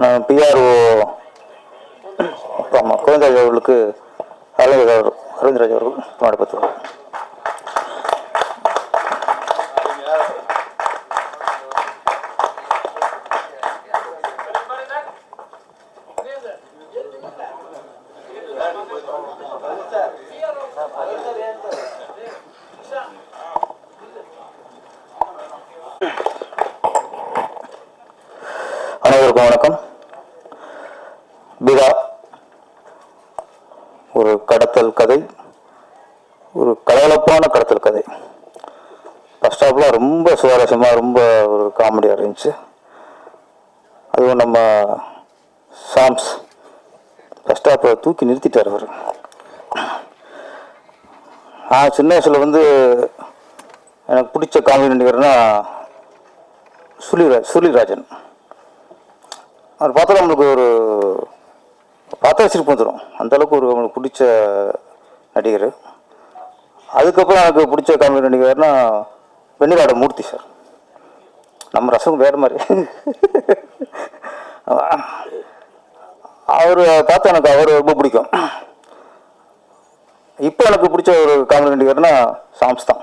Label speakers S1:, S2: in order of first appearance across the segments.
S1: PRO ஆமாம் கோவிந்தராஜ் அவர்களுக்கு அரவிந்த் அவர்கள் அரவிந்தராஜ் அவர்கள் மாடப்பத்து அனைவருக்கும் வணக்கம் பிதா ஒரு கடத்தல் கதை. ஒரு கலகலப்பான கடத்தல் கதை. பஸ் ஹாஃப்லாம் ரொம்ப சுவாரஸ்யமாக ரொம்ப ஒரு காமெடியாக இருந்துச்சு. அதுவும் நம்ம சாம்ஸ் பஸ் ஹாஃபை தூக்கி நிறுத்திட்டார் அவர். நான் சின்ன வயசில் வந்து எனக்கு பிடிச்ச காமெடி நடிகர்னா சுழிராஜ் சுழிராஜன். அவர் பார்த்தா நம்மளுக்கு ஒரு பார்த்தா சிரிப்பு வந்துடும் அந்தளவுக்கு ஒரு அவங்களுக்கு பிடிச்ச நடிகர். அதுக்கப்புறம் எனக்கு பிடிச்ச காமெடி நடிகர்னா வெண்ணிலாட மூர்த்தி சார். நம்ம ரசம் வேறு மாதிரி. அவர் பார்த்தா எனக்கு அவர் ரொம்ப பிடிக்கும். இப்போ எனக்கு பிடிச்ச ஒரு காமெடி நடிகர்னா சாம்ஸ் தான்.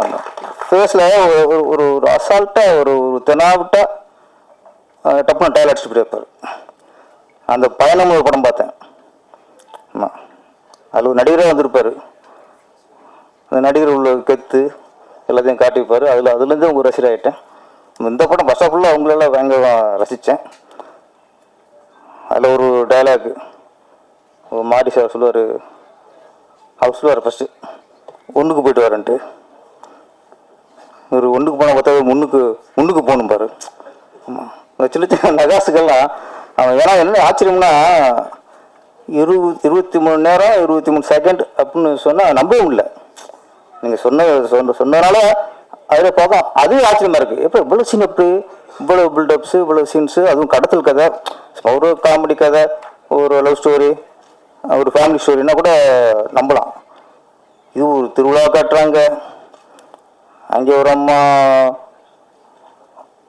S1: ஆமாம் ஃபேஸில் ஒரு ஒரு ஒரு அசால்ட்டாக ஒரு ஒரு தெனாவிட்டாக டப்புனு டயல் அடிச்சுட்டு போயிருப்பார் அந்த பயணம் ஒரு படம் பார்த்தேன். ஆமாம் அதில் ஒரு நடிகராக வந்திருப்பார். அந்த நடிகர் உள்ள கெத்து எல்லாத்தையும் காட்டியிருப்பார். அதில் அதுலேருந்து உங்கள் ரசிகர் ஆகிட்டேன் இந்த படம் பஸ் ஃபுல்லாக அவங்களெல்லாம் பயங்கர ரசித்தேன் அதில் ஒரு டைலாக் மாடி சார் சொல்லுவார். அவர் சொல்லுவார் ஃபஸ்ட்டு ஒன்றுக்கு போயிட்டு வரேன்ட்டு. ஒரு ஒன்றுக்கு போனால் பார்த்தா முன்னுக்கு முன்னுக்கு போகணும் பாரு. ஆமாம் இந்த சின்ன சின்ன நகாசுகள்லாம் அவன் ஏன்னா என்ன ஆச்சரியம்னா இருபது இருபத்தி மூணு நேரம் இருபத்தி மூணு செகண்ட் அப்படின்னு சொன்னால் நம்பவே இல்லை. நீங்கள் சொன்ன சொன்ன சொன்னதுனால அதில் பார்க்கலாம். அதுவும் ஆச்சரியமாக இருக்குது எப்போ இவ்வளோ சீன் எப்படி? இவ்வளோ பில்டப்ஸு இவ்வளோ சீன்ஸு அதுவும் கடத்தல் கதை ஒரு காமெடி கதை ஒரு லவ் ஸ்டோரி ஒரு ஃபேமிலி ஸ்டோரினா கூட நம்பலாம். இது ஒரு திருவிழா காட்டுறாங்க. அங்கே ஒரு அம்மா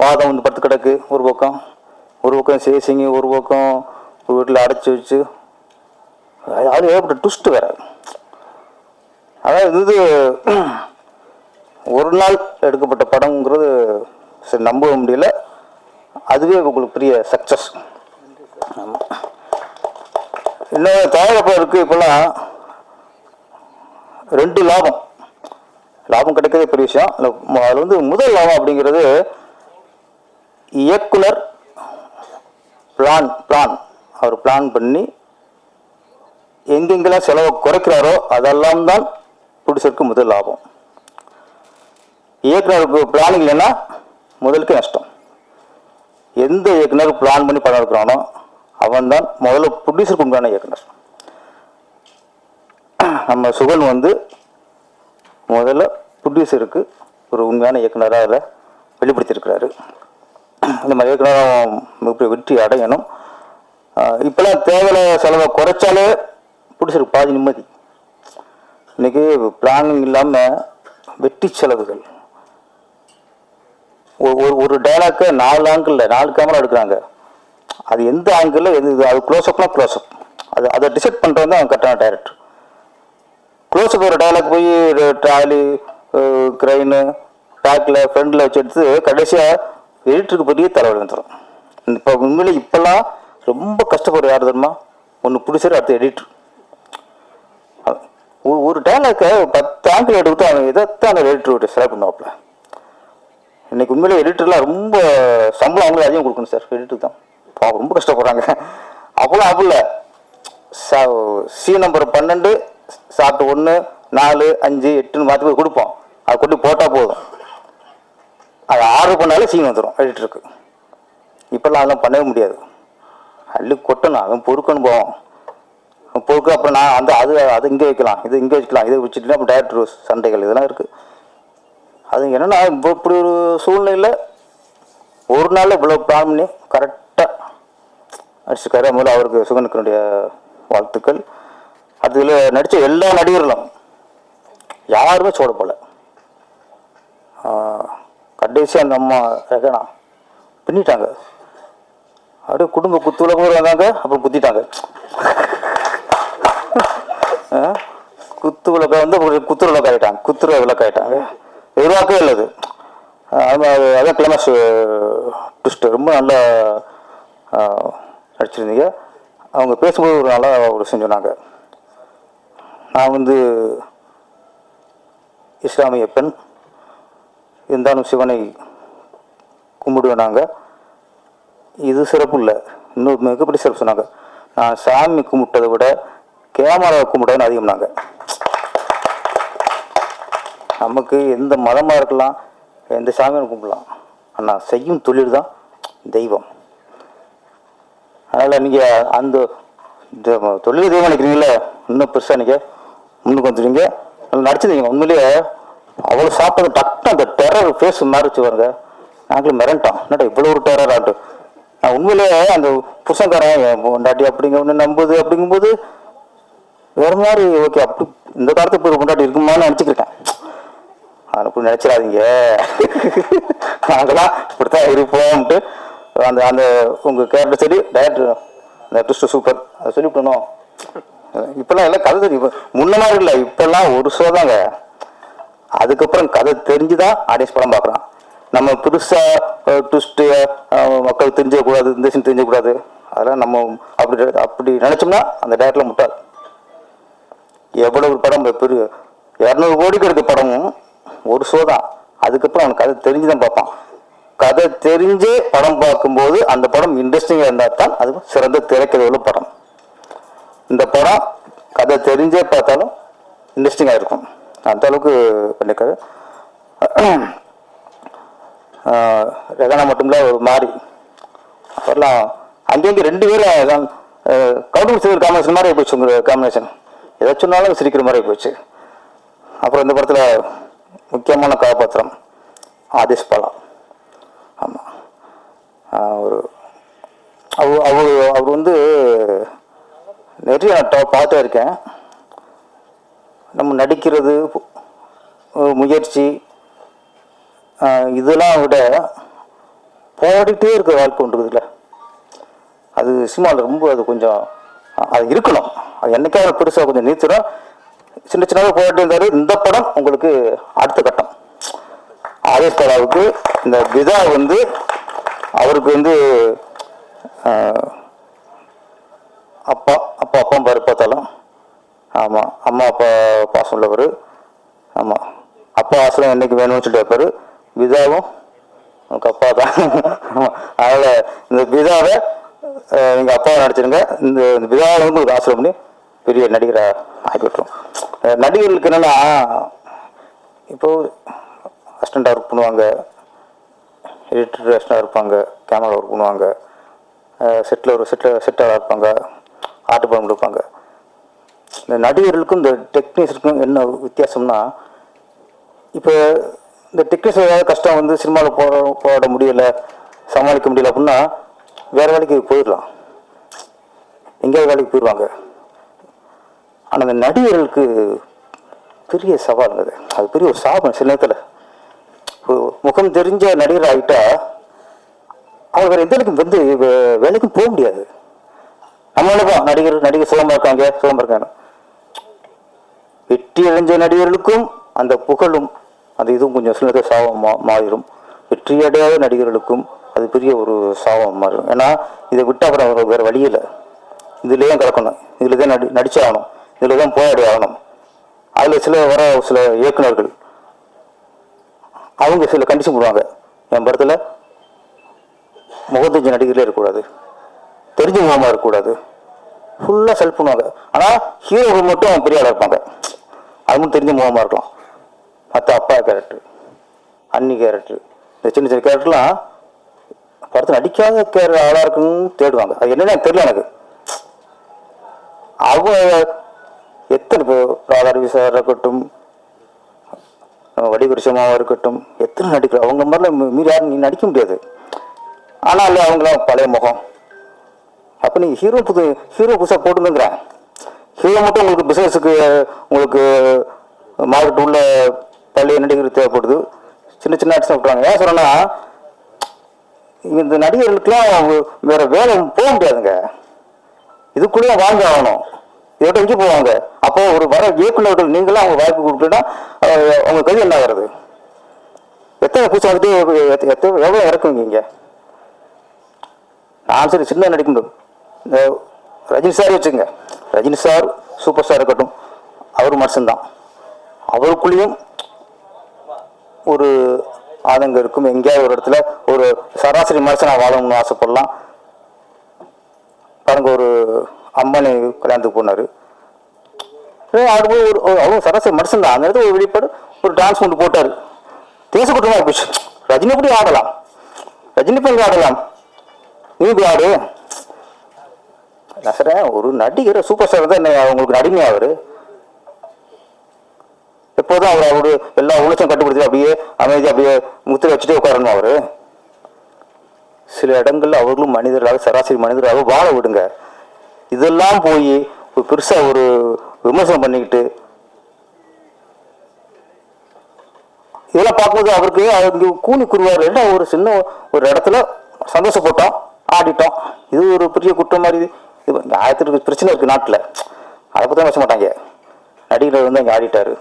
S1: பாதம் வந்து படுத்து கிடக்கு ஒரு பக்கம். ஒரு பக்கம் சேசிங்க ஒரு பக்கம் ஒரு வீட்டில் அடைச்சி வச்சு. அது ஏற்பட்ட டுஸ்ட்டு வேற. அதாவது இது ஒரு நாள் எடுக்கப்பட்ட படங்கிறது சரி நம்ப முடியல. அதுவே உங்களுக்கு பெரிய சக்ஸஸ் ஆமாம் இன்னும் தயாரிப்பு இருக்குது இப்போல்லாம்? ரெண்டு லாபம். லாபம் கிடைக்கிறதே பெரிய விஷயம். அதில் வந்து முதல் லாபம் அப்படிங்கிறது இயக்குனர் பிளான் பிளான் அவர் பிளான் பண்ணி எங்கெங்கெல்லாம் செலவை குறைக்கிறாரோ அதெல்லாம் தான் ப்ரொடியூசருக்கு முதல் லாபம். இயக்குனருக்கு பிளானிங் இல்லைன்னா முதலுக்கு நஷ்டம். எந்த இயக்குனர் பிளான் பண்ணி படம் எடுக்கிறானோ அவன் தான் முதல்ல ப்ரொடியூசருக்கு உண்டான இயக்குனர். நம்ம சுகன் வந்து முதல்ல ப்ரொடியூசருக்கு ஒரு உண்மையான இயக்குனராக அதில் வெளிப்படுத்தியிருக்கிறாரு. இந்த மாதிரி இயக்குனரும் மிகப்பெரிய வெற்றி அடையணும். இப்போலாம் தேவையில்ல செலவை குறைச்சாலே பிடிச்சிருக்கு. பாதி நிம்மதி. இன்றைக்கி பிளானிங் இல்லாமல் வெட்டி செலவுகள். ஒரு- ஒரு ஒரு டைலாக்கை நாலு ஆங்கிளில் நாலு கேமரா எடுக்கிறாங்க. அது எந்த ஆங்கிளில் எது அது க்ளோஸ்அப்னா க்ளோஸ்அப் அது அதை டிசைட் பண்ணுறது தான் கரெக்டான டைரக்டர் க்ளோஸ்அப் ஒரு டைலாக் போய் ட்ராலி க்ரைனு பேக்கில் ஃப்ரெண்டில் வச்சு எடுத்து கடைசியாக எடிட்டருக்கு பெரிய தலைவலி வந்துடும் இப்போ உண்மையிலே இப்போல்லாம் ரொம்ப கஷ்டப்படுற யார் தெரியுமா? ஒன்று பிடிச்சிரு அடுத்து எடிட்டர் ஒரு டைலாக்கை பத்து ஆங்கிள் எடுத்து அவன் இதைத்தான் அந்த எடிட்டர் செலக்ட் பண்ணுவாப்புல இன்னைக்கு உண்மையிலே எடிட்டர்லாம் ரொம்ப சம்பளம் அவங்களே அதிகம் கொடுக்கணும் சார். எடிட்டர் தான். பாவம் ரொம்ப கஷ்டப்படுறாங்க. அவ்வளோ அவ்வளோ இல்லை. சி நம்பர் பன்னெண்டு சாப்பிட்டு ஒன்று நாலு அஞ்சு எட்டுன்னு மாற்றி போய் கொடுப்போம். அது கொண்டு போட்டால் போதும். அது ஆர்டர் பண்ணாலே சீன் வந்துடும் எடிட்டருக்கு இப்போல்லாம் அதெல்லாம் பண்ணவே முடியாது. அள்ளி கொட்டணும் அவன் பொறுக்கணும் போவோம் பொறுக்க அப்புறம் நான் அந்த அது அது இங்கே வைக்கலாம் இது இங்கே வச்சுக்கலாம் இதை வச்சுட்டு அப்புறம் டேரக்டர் சண்டைகள் இதெல்லாம் இருக்குது அது என்னென்னா இப்போ இப்படி ஒரு சூழ்நிலையில் ஒரு நாளில் இவ்வளோ பிளான் பண்ணி கரெக்டாக அடிச்சிருக்காரு முதல்ல அவருக்கு சுகனுக்கனுடைய வாழ்த்துக்கள். அதில் நடித்த எல்லா நடிகர்களும் யாருமே சோட போல கடைசி அந்த அம்மா ரகனா பின்னிட்டாங்க. அப்படியே குடும்ப குத்துல கூட வந்தாங்க அப்புறம் குத்திட்டாங்க. குத்து விளக்க வந்து குத்து குத்துற விளக்கு ஆகிட்டாங்க குத்துற விளக்கு ஆகிட்டாங்க எதிர்பார்க்கவே இல்லை அது. அது அதான் கிளைமேக்ஸ் ட்விஸ்ட் ரொம்ப நல்லா நடிச்சிருந்தீங்க. அவங்க பேசும்போது ஒரு நல்லா ஒரு செஞ்சுனாங்க நான் வந்து இஸ்லாமிய பெண். இருந்தாலும் சிவனை கும்பிடுவோம் நாங்கள் இது சிறப்பு இல்லை. இன்னொரு மிகப்பெரிய சிறப்பு சொன்னாங்க. நான் சாமி கும்பிட்டதை விட கேமராவை கும்பிட்டதுன்னு அதிகம் நாங்கள் நமக்கு எந்த மதமாக இருக்கலாம் எந்த சாமியும் கும்பிடலாம் ஆனால் செய்யும் தொழில் தான் தெய்வம். அதனால் நீங்கள் அந்த தொழில் தெய்வம் நினைக்கிறீங்களே இன்னும் பெருசாக நீங்கள் முன்னுக்கு வந்துடுவீங்க நல்லா நடிச்சிருந்தீங்க உண்மையிலேயே அவ்வளோ சாப்பிட்டது டக்குனு அந்த டெரர் ஃபேஸ் மாறிச்சு பாருங்க. நாங்களும் மிரண்டோம். என்னடா இவ்வளோ ஒரு டெரர் ஆட்டு நான் உண்மையிலேயே அந்த புருஷங்காரன் என் பொண்டாட்டி அப்படிங்க ஒன்று நம்புது அப்படிங்கும்போது வேற மாதிரி ஓகே அப்படி இந்த காலத்து இப்போ பொண்டாட்டி இருக்குமான்னு நினச்சிக்கிருக்கேன் அதை அப்படி நினச்சிடாதீங்க. நாங்களாம் இப்படித்தான் இருப்போம்ட்டு அந்த அந்த உங்கள் கேரக்டர் சரி டேரக்டர் அந்த ட்விஸ்ட் சூப்பர் அதை சொல்லிவிட்டணும் இப்போல்லாம் எல்லாம் கதை தெரியும். இப்ப முன்ன மாதிரி இல்லை இப்போல்லாம் ஒரு ஷோ தாங்க. அதுக்கப்புறம் கதை தெரிஞ்சுதான் ஆடியன்ஸ் படம் பார்க்குறான். நம்ம புதுசாக ட்விஸ்ட்டு மக்கள் தெரிஞ்சக்கூடாது இந்த சீன் தெரிஞ்சக்கூடாது அதெல்லாம் நம்ம அப்படி அப்படி நினச்சோம்னா அந்த டேரக்டில் முட்டாது எவ்வளவு படம் பெரிய இரநூறு கோடிக்கு எடுத்த படமும் ஒரு ஷோ தான். அதுக்கப்புறம் அவனுக்கு கதை தெரிஞ்சு தான் பார்ப்பான். கதை தெரிஞ்சே படம் பார்க்கும்போது அந்த படம் இன்ட்ரெஸ்டிங்காக இருந்தால் தான் அது சிறந்த திரைக்கதை உள்ள படம். இந்த படம் கதை தெரிஞ்சே பார்த்தாலும் இன்ட்ரெஸ்டிங்காக இருக்கும். அந்த அளவுக்கு பண்ணிருக்காரு ரெகனா மட்டும்ல ஒரு மாதிரி. அப்புறம் அங்கேயும் ரெண்டு பேரும் கவுண்டர் சிவர் காம்பினேஷன் மாதிரி போச்சு உங்களுக்கு காம்பினேஷன் எதை சொன்னாலும் சிரிக்கிற மாதிரி போச்சு அப்புறம் இந்த படத்தில் முக்கியமான கதாபாத்திரம் ஆதிஷ் பாலா. ஆமாம் ஒரு அவ அவர் அவர் வந்து நிறைய நான் டா- இருக்கேன் நம்ம நடிக்கிறது முயற்சி இதெல்லாம் விட போராடிட்டே இருக்கிற வாழ்க்கை ஒன்று இருக்குதுல்ல. அது சினிமாவில் ரொம்ப அது கொஞ்சம் அது இருக்கணும். அது என்னைக்காவது பெருசாக கொஞ்சம் நீத்துடும் சின்ன சின்னதாக போராட்டி இருந்தாரு இந்த படம் உங்களுக்கு அடுத்த கட்டம். ஆதேஷ் கலாவுக்கு இந்த விதா வந்து அவருக்கு வந்து அப்பா அப்பா அப்பா பாரு பார்த்தாலும். ஆமாம் அம்மா அப்பா பாசம் உள்ளவர் ஆமாம் அப்பா ஆசலம் என்றைக்கு வேணும்னு சொல்லிட்டு வைப்பார். விதாவும் உங்கள் அப்பா தான். அதனால் இந்த விதாவை எங்கள் அப்பாவை நடிச்சிருங்க. இந்த இந்த வந்து உங்களுக்கு ஆசிரியம் பண்ணி பெரிய நடிகராக ஆகிவிட்டோம் நடிகர்களுக்கு என்னென்னா இப்போ அசிஸ்டண்ட்டாக ஒர்க் பண்ணுவாங்க. எடிட்டர் அசிஸ்டண்டாக இருப்பாங்க. கேமரா ஒர்க் பண்ணுவாங்க. செட்டில் ஒரு செட்டில் செட்டாக இருப்பாங்க. ஆர்ட் டிபார்ட்மெண்ட் இருப்பாங்க இந்த நடிகர்களுக்கும் இந்த டெக்னீஷியனுக்கும் என்ன வித்தியாசம்னா இப்போ இந்த டெக்னீஷியன் ஏதாவது கஷ்டம் வந்து சினிமாவில் போட போட முடியல சமாளிக்க முடியல அப்படின்னா வேற வேலைக்கு போயிடலாம். எங்கேயாவது வேலைக்கு போயிடுவாங்க ஆனால் அந்த நடிகர்களுக்கு பெரிய சவால் அது. அது பெரிய ஒரு சாபம் சில நேரத்தில். முகம் தெரிஞ்ச நடிகர் ஆகிட்டா அவங்க வேறு எந்த வேலைக்கும் வந்து வே- வேலைக்கும் போக முடியாது. நம்மளால தான் நடிகர் நடிகர் சுகமாக இருக்காங்க சுகமாக இருக்காங்க. வெற்றி அடைஞ்ச நடிகர்களுக்கும் அந்த புகழும் அந்த இதுவும் கொஞ்சம் சில சாபம் மா மாறிடும். வெற்றி அடையாத நடிகர்களுக்கும் அது பெரிய ஒரு சாபம் மாறிடும் ஏன்னா இதை விட்டு அப்புறம் அவருக்கு வேறு வழி இல்லை. இதுலேயே தான் கிடக்கணும் இதில் தான் நடி நடிச்சாகணும். இதில் தான் போராடி ஆகணும். அதில் சில வர சில இயக்குனர்கள் அவங்க சில கண்டிஷன் போடுவாங்க. என் படத்தில் முகத்தஞ்சு நடிகர்களே இருக்கக்கூடாது. தெரிஞ்ச முகமாக இருக்கக்கூடாது ஃபுல்லாக செல்ஃப் பண்ணுவாங்க. ஆனால் ஹீரோ மட்டும் பெரிய ஆளாக இருப்பாங்க. அது மட்டும் தெரிஞ்ச முகமாக இருக்கலாம். மற்ற அப்பா கேரக்டர் அண்ணி கேரக்டர் இந்த சின்ன சின்ன கேரக்டர்லாம் படத்தில் நடிக்காத கேர ஆளாக இருக்குன்னு தேடுவாங்க. அது என்னென்னு தெரியல எனக்கு. அவங்க எத்தனை பேர் ராதாரவி சார் இருக்கட்டும் வடிகுருஷமாக இருக்கட்டும் எத்தனை நடிக்கிற அவங்க மாதிரிலாம் மீறி யாரும் நீ நடிக்க முடியாது. ஆனால் அவங்களாம் பழைய முகம். அப்போ நீங்கள் ஹீரோ புது ஹீரோ புதுசாக போட்டுங்கிறேன் ஹீரோ மட்டும் உங்களுக்கு பிஸ்னஸுக்கு உங்களுக்கு மார்க்கெட் உள்ள பழைய நடிகர் தேவைப்படுது. சின்ன சின்ன ஆர்டிஸ்ட் விட்டுறாங்க ஏன் சொல்கிறேன்னா இந்த நடிகர்களுக்கெல்லாம் வேற வேலை போக முடியாதுங்க. இதுக்குள்ளேயே வாங்க ஆகணும். இதோட எங்கே போவாங்க. அப்போ ஒரு வர இயக்குநர்கள் நீங்களும் அவங்க வாய்ப்பு கொடுக்கலன்னா அவங்க கதை என்ன ஆகிறது? எத்தனை பூச்சி வந்துட்டு எத்தனை எவ்வளோ இறக்குவீங்க இங்கே நான் சரி சின்ன நடிக்க முடியும். இந்த ரஜினி சார் வச்சுங்க ரஜினி சார் சூப்பர் ஸ்டார் இருக்கட்டும். அவர் மனுஷன்தான். அவருக்குள்ளேயும் ஒரு ஆதங்கம் இருக்கும். எங்கேயாவது ஒரு இடத்துல ஒரு சராசரி மனுஷனாக வாழணும்னு ஆசைப்படலாம். பாருங்க ஒரு அம்மனை கல்யாணத்துக்கு போனார். ஆடும்போது ஒரு ஒரு- அவ்வளோ சராசரி மனுஷன் தான் அந்த இடத்துல ஒரு வெளிப்பாடு ஒரு டான்ஸ் கொண்டு போட்டார். தேச போச்சு. ரஜினி எப்படி ஆடலாம்? ரஜினி பங்கு ஆடலாம்? நீ இப்படி ஆடு. நான் ஒரு நடிகர் சூப்பர் ஸ்டார் தான் என்ன உங்களுக்கு நடிகை அவர். எப்போதும் அவர் அவரு எல்லா உணர்ச்சியும் கட்டுப்படுத்தி அப்படியே அமைதி அப்படியே முத்திரை வச்சுட்டே உட்காரணும் அவரு. சில இடங்கள்ல அவர்களும் மனிதர்களாக சராசரி மனிதராக வாழ விடுங்க. இதெல்லாம் போய் ஒரு பெருசா ஒரு விமர்சனம் பண்ணிக்கிட்டு இதெல்லாம் பார்க்கும்போது அவருக்கு அவருக்கு கூலி குருவார் என்ன ஒரு சின்ன ஒரு இடத்துல சந்தோஷப்பட்டோம் ஆடிட்டோம். இது ஒரு பெரிய குற்றம் மாதிரி இது ஆயிரத்தி பிரச்சனை இருக்குது நாட்டில். அதை பற்றி பேச மாட்டாங்க. நடிகர் வந்து அங்கே ஆடிட்டார்.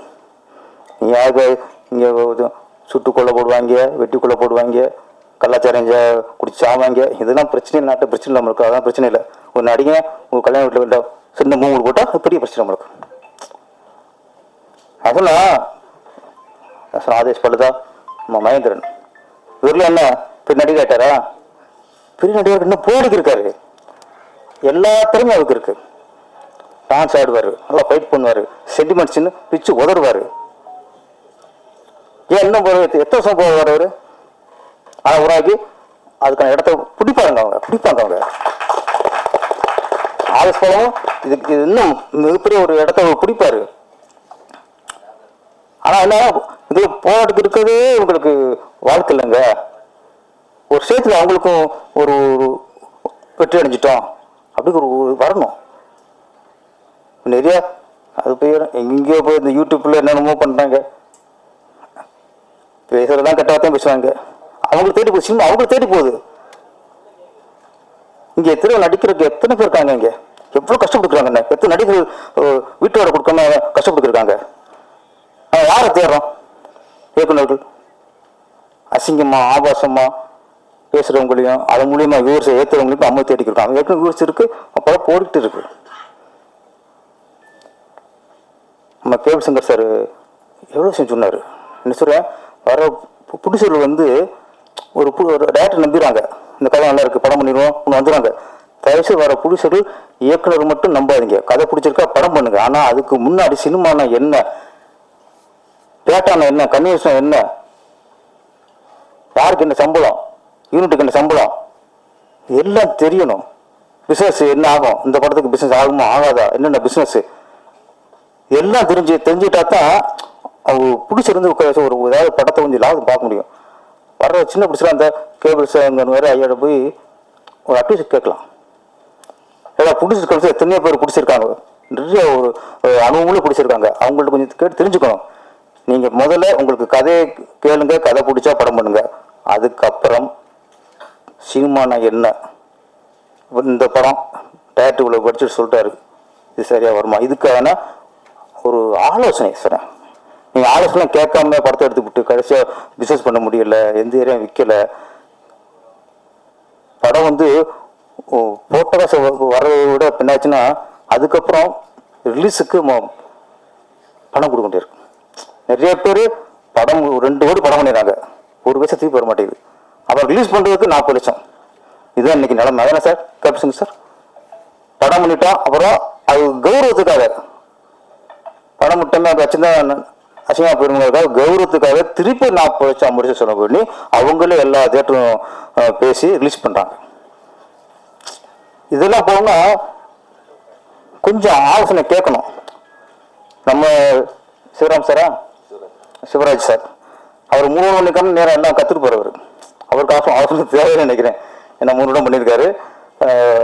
S1: யாருக்கு இங்கே சுட்டு கொலை போடுவாங்க வெட்டி கொலை போடுவாங்க கள்ளச்சாரம் குடிச்சு ஆவாங்க இதெல்லாம் பிரச்சனை இல்லை, நாட்டு பிரச்சனை நம்மளுக்கு. அதான் பிரச்சனை இல்லை. ஒரு நடிகன் ஒரு கல்யாண வீட்டில் வேண்டாம் சின்ன மூணு போட்டால் அது பெரிய பிரச்சனை நம்மளுக்கு. அதெல்லாம் ஆதேஷ் பழுதா மகேந்திரன். இவரில் என்ன பெரிய நடிகர் ஆயிட்டாரா? பெரிய நடிகர் இன்னும் போடுக்கு இருக்காரு எல்லா திறமையும் அவருக்கு இருக்கு. டான்ஸ் ஆடுவார் நல்லா ஃபைட் பண்ணுவார் சென்டிமெண்ட்ஸ்னு பிச்சு உதறுவார். ஏன் இன்னும் போற எத்தனை வருஷம் போவார் அவர்? ஆனால் உருவாக்கி அதுக்கான இடத்த பிடிப்பாங்க அவங்க பிடிப்பாங்க அவங்க. ஆதேஷ் பழமும் இதுக்கு இன்னும் மிகப்பெரிய ஒரு இடத்த அவர் பிடிப்பார். ஆனால் என்ன இது போராட்டத்துக்கு இருக்கிறதே உங்களுக்கு வாழ்க்கை இல்லைங்க. ஒரு ஸ்டேஜில் அவங்களுக்கும் ஒரு வெற்றி அடைஞ்சிட்டோம். அப்படி ஒரு வரணும். நிறையா அது போய் எங்கேயோ போய் இந்த யூடியூப்பில் என்னென்னமோ பண்றாங்க. பேசுறதெல்லாம் தான் பேசுவாங்க. அவங்களுக்கு தேடி போகுது. சினிமா அவங்களுக்கு தேடி போகுது. இங்கே எத்தனை நடிக்கிறதுக்கு எத்தனை பேர் இருக்காங்க இங்கே? எவ்வளோ கஷ்டப்பட்டுருக்காங்க எத்தனை நடிகர்கள் வீட்டோட கொடுக்காம கஷ்டப்பட்டுருக்காங்க யாரை தேடுறோம் இயக்குநர்கள். அசிங்கமா ஆபாசமா பேசுறவங்களையும் அது மூலியமா வியூவர்ஸ் ஏத்துறவங்களையும் அம்மா இருக்கும் அவங்க ஏற்கனவே வியூர்ஸ் இருக்கு அப்போ போட்டுட்டு இருக்கு. நம்ம கேபிள் சங்கர் சார் எவ்வளோ விஷயம் சொன்னார்? என்ன சொல்கிறேன் வர புடிசர்கள் வந்து ஒரு பு ஒரு டேரக்டர் நம்பிடுறாங்க. இந்த கதை நல்லா இருக்கு படம் பண்ணிடுவோம் ஒன்று வந்துடுறாங்க. தயவுசெய்து வர புடிசர்கள் இயக்குனர் மட்டும் நம்பாதீங்க. கதை பிடிச்சிருக்கா படம் பண்ணுங்க. ஆனால் அதுக்கு முன்னாடி சினிமானா என்ன? டேட்டானா என்ன? கன்வென்ஷன் என்ன? யாருக்கு என்ன சம்பளம்? யூனிட்டுக்கு என்ன சம்பளம்? எல்லாம் தெரியணும். பிஸ்னஸ் என்ன ஆகும்? இந்த படத்துக்கு பிஸ்னஸ் ஆகுமா ஆகாதா? என்னென்ன பிஸ்னஸ்ஸு எல்லாம் தெரிஞ்சு தெரிஞ்சுட்டா தான் அவங்க பிடிச்சிருந்து ஒரு ஏதாவது படத்தை கொஞ்சம் லாபம் பார்க்க முடியும். வர்ற சின்ன பிடிச்சலாம் அந்த கேபிள்ஸ் அங்கே வேறு ஐயோட போய் ஒரு அட்வைஸ் கேட்கலாம். ஏதாவது பிடிச்சிருக்க எத்தனையோ பேர் பிடிச்சிருக்காங்க. நிறைய ஒரு ஒரு அனுபவங்களும் பிடிச்சிருக்காங்க. அவங்கள்ட்ட கொஞ்சம் கேட்டு தெரிஞ்சுக்கணும். நீங்கள் முதல்ல உங்களுக்கு கதையை கேளுங்க கதை பிடிச்சா படம் பண்ணுங்க. அதுக்கப்புறம் சினிமானா என்ன? இந்த படம் டேரக்டர் இவ்வளோ படிச்சுட்டு சொல்லிட்டாரு. இது சரியாக வருமா? இதுக்கான ஒரு ஆலோசனை சார் நீங்கள் ஆலோசனை கேட்காம படத்தை எடுத்துக்கிட்டு கடைசியாக பிஸ்னஸ் பண்ண முடியல எந்த ஏரியா விற்கலை படம் வந்து ஓ, போட்ட வர்றதை விட பின்னாச்சுன்னா அதுக்கப்புறம் ரிலீஸுக்கு பணம் கொடுக்க வேண்டியிருக்கு நிறைய பேர் படம் ரெண்டு கோடி படம் பண்ணிடுறாங்க. ஒரு பைசா திருப்பி வர மாட்டேங்குது. அப்புறம் ரிலீஸ் பண்ணுறதுக்கு நாற்பது லட்சம். இதுதான் இன்னைக்கு நிலைமை. அதானே சார்? கேப்சுங்க சார். படம் பண்ணிட்டோம். அப்புறம் அது கௌரவத்துக்காக. படம் மட்டுமே அது வச்சுருந்தா அசிங்கமா போயிருங்கிறதுக்காக கௌரவத்துக்காக திருப்பி நாற்பது லட்சம் ஐம்பது லட்சம் செலவு பண்ணி அவங்களே எல்லா தேட்டரும் பேசி ரிலீஸ் பண்ணுறாங்க இதெல்லாம் போனா கொஞ்சம் ஆலோசனை கேட்கணும். நம்ம சிவராம் சாரா? சிவராஜ் சார். அவர் மூணு மணிக்கான நேரம் எல்லாம் கற்றுட்டு போகிறவர் அவருக்கு ஆசை அவசரம் தேவைன்னு நினைக்கிறேன். ஏன்னா மூணு இடம் பண்ணியிருக்காரு.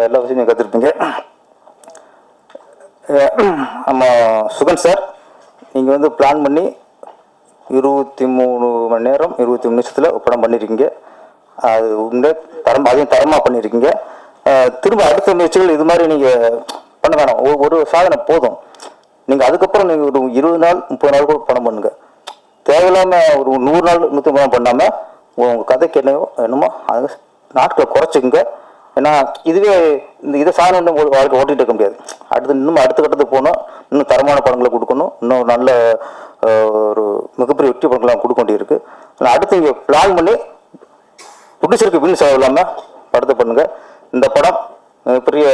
S1: எல்லா விஷயம் கற்றுருப்பீங்க நம்ம சுகன் சார் நீங்கள் வந்து பிளான் பண்ணி இருபத்தி மூணு மணி நேரம் இருபத்தி மூணு நிமிஷத்தில் படம் பண்ணியிருக்கீங்க அது உண்மை தரம் அதையும் தரமாக பண்ணியிருக்கீங்க திரும்ப அடுத்த முயற்சிகள் இது மாதிரி நீங்கள் பண்ண வேணாம். ஒரு- ஒரு சாதனை போதும். நீங்கள் அதுக்கப்புறம் நீங்கள் ஒரு இருபது நாள் முப்பது நாள் கூட படம் பண்ணுங்கள் தேவையில்லாமல் ஒரு நூறு நாள் நூற்றி நாள் பண்ணாமல் உங்கள் கதைக்கு என்னவோ என்னமோ? அது நாட்களை குறைச்சிக்கங்க. ஏன்னா இதுவே இந்த இதை சாதனை வந்து வாழ்க்கை ஓட்டிகிட்டு இருக்க முடியாது. அடுத்து இன்னும் அடுத்த கட்டத்துக்கு போகணும். இன்னும் தரமான படங்களை கொடுக்கணும். இன்னும் நல்ல ஒரு மிகப்பெரிய வெற்றி படங்கள்லாம் கொடுக்க வேண்டியிருக்கு. ஆனால் அடுத்து இங்கே பிளான் பண்ணி ப்ரொடியூசருக்கு வீண் செலவு இல்லாமல் படத்தை பண்ணுங்கள் இந்த படம் பெரிய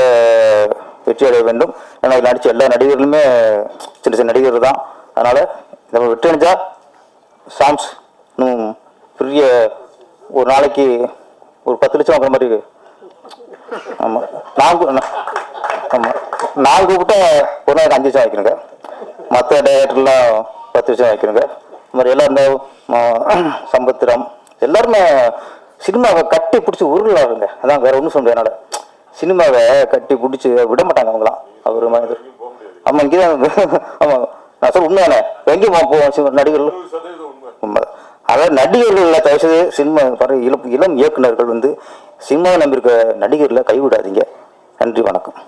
S1: வெற்றி அடைய வேண்டும். ஏன்னா இதில் நடித்த எல்லா நடிகர்களுமே சின்ன சின்ன நடிகர் தான். அதனால் நம்ம வெற்றி அடைஞ்சால் சாங்ஸ் இன்னும் பெரிய ஒரு நாளைக்கு ஒரு பத்து லட்சம் வாங்குற மாதிரி ஆமாம் நான் ஆமாம் நான் கூப்பிட்டா ஒரு நாளைக்கு அஞ்சு லட்சம் வைக்கணுங்க மற்ற டேரக்டர்லாம் பத்து லட்சம் வைக்கணுங்க இந்த மாதிரி எல்லாம் இந்த சம்பத்திரம். எல்லாருமே சினிமாவை கட்டி பிடிச்சி உருளாருங்க அதான் வேற ஒன்றும் சொல்ல என்னால். சினிமாவை கட்டி பிடிச்சி விட மாட்டாங்க அவங்களாம் அவர் மாதிரி ஆமாம் இங்கே தான் ஆமாம் நான் சொல்ல உண்மையானே எங்கேயும் போவோம் நடிகர்கள்? உண்மை அதாவது நடிகர்களில் தயவுசெய்து சினிமா பாரு இளம் இளம் இயக்குநர்கள் வந்து சினிமாவை நம்பியிருக்க நடிகர்களை கைவிடாதீங்க. நன்றி வணக்கம்.